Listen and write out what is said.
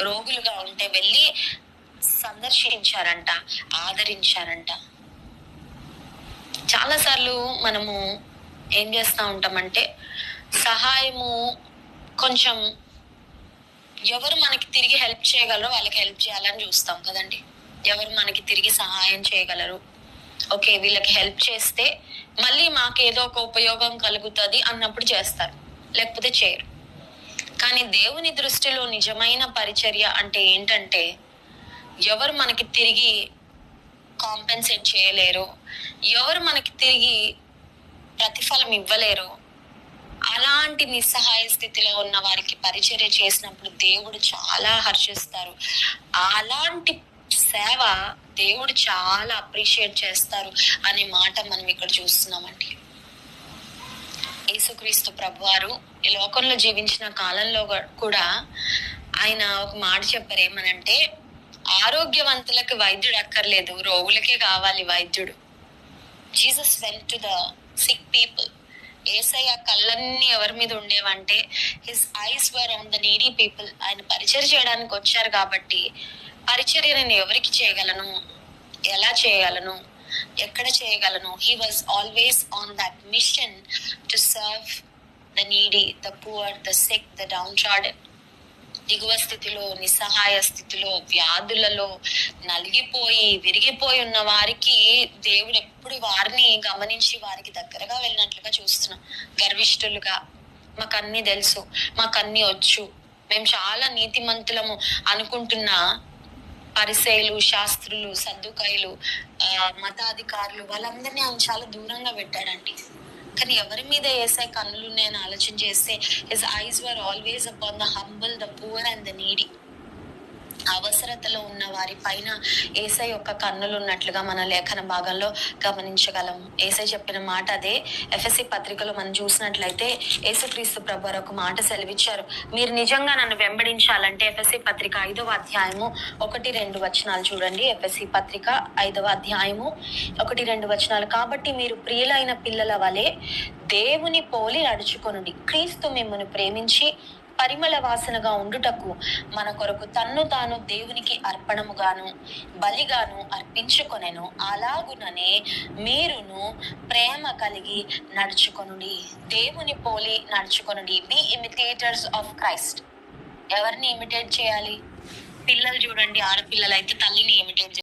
రోగులుగా ఉంటే వెళ్ళి సందర్శించారంట ఆదరించారంట. చాలాసార్లు మనము ఏం చేస్తూ ఉంటామంటే సహాయము కొంచెం ఎవరు మనకి తిరిగి హెల్ప్ చేయగలరో వాళ్ళకి హెల్ప్ చేయాలని చూస్తాం కదండి. ఎవరు మనకి తిరిగి సహాయం చేయగలరు. ఓకే వీళ్ళకి హెల్ప్ చేస్తే మళ్ళీ మాకు ఏదో ఒక ఉపయోగం కలుగుతుంది అన్నప్పుడు చేస్తారు. లేకపోతే చేయరు. కానీ దేవుని దృష్టిలో నిజమైన పరిచర్య అంటే ఏంటంటే ఎవరు మనకి తిరిగి కాంపెన్సేట్ చేయలేరు ఎవరు మనకి తిరిగి ప్రతిఫలం ఇవ్వలేరు అలాంటి నిస్సహాయ స్థితిలో ఉన్న వారికి పరిచర్య చేసినప్పుడు దేవుడు చాలా హర్షిస్తారు. అలాంటి సేవ దేవుడు చాలా అప్రిషియేట్ చేస్తారు అనే మాట మనం ఇక్కడ చూస్తున్నామండి. యేసుక్రీస్తు ప్రభువారు ఈ లోకంలో జీవించిన కాలంలో కూడా ఆయన ఒక మాట చెప్పారు ఏమనంటే ఆరోగ్యవంతులకు వైద్యుడు అక్కర్లేదు రోగులకే కావాలి వైద్యుడు. Jesus well to the sick people. Yesayya కళ్ళన్నీ ఎవరి మీద ఉండేవంటే his eyes were on the needy people. ఆయన పరిచర్ చేయడానికి వచ్చారు కాబట్టి పరిచర్య నేను ఎవరికి చేయగలను? ఎలా చేయగలను? ఎక్కడ చేయగలను? He was always on that mission to serve the needy the poor the sick the downtrodden దిగువ స్థితిలో నిస్సహాయ స్థితిలో వ్యాధులలో నలిగిపోయి విరిగిపోయి ఉన్న వారికి దేవుడు ఎప్పుడు వారిని గమనించి వారికి దగ్గరగా వెళ్ళినట్లుగా చూస్తున్నాం. గర్విష్ఠులుగా. మాకు అన్ని తెలుసు. మాకు వచ్చు. మేము చాలా నీతిమంతులము అనుకుంటున్నా పరిసైలు శాస్త్రులు సర్దుకాయలు ఆ, మతాధికారులు వాళ్ళందరినీ ఆయన చాలా దూరంగా పెట్టాడండి. కానీ ఎవరి మీద వేసే కన్నులు ఉన్నాయని ఆలోచన చేస్తే his eyes were always upon the humble the poor and the needy. అవసరతలో ఉన్న వారి పైన ఏసై యొక్క కన్నులు ఉన్నట్లుగా మన లేఖన భాగంలో గమనించగలం. ఏసై చెప్పిన మాట అదే. ఎఫ్ఎస్సి పత్రికలో మనం చూసినట్లయితే యేసుక్రీస్తు ప్రభు ఒక మాట సెలవిచ్చారు. మీరు నిజంగా నన్ను వెంబడించాలంటే ఎఫ్ఎస్సి పత్రిక ఐదవ అధ్యాయము ఒకటి రెండు వచనాలు చూడండి. ఎఫ్ఎస్సి పత్రిక ఐదవ అధ్యాయము ఒకటి రెండు వచనాలు. కాబట్టి మీరు ప్రియులైన పిల్లల వలె దేవుని పోలి నడుచుకొనుడి. క్రీస్తు మిమ్మల్ని ప్రేమించి పరిమళ వాసనగా ఉండుటకు మన కొరకు తన్ను తాను దేవునికి అర్పణముగాను బలిగాను అర్పించుకొనెను. అలాగుననే మీరును ప్రేమ కలిగి నడుచుకొనుడి దేవుని పోలి నడుచుకొనుడి. బి ఇమిటేటర్స్ ఆఫ్ క్రైస్ట్ ఎవరిని ఇమిటేట్ చేయాలి? పిల్లలు చూడండి ఆడపిల్లలు అయితే తల్లిని ఇమిటేట్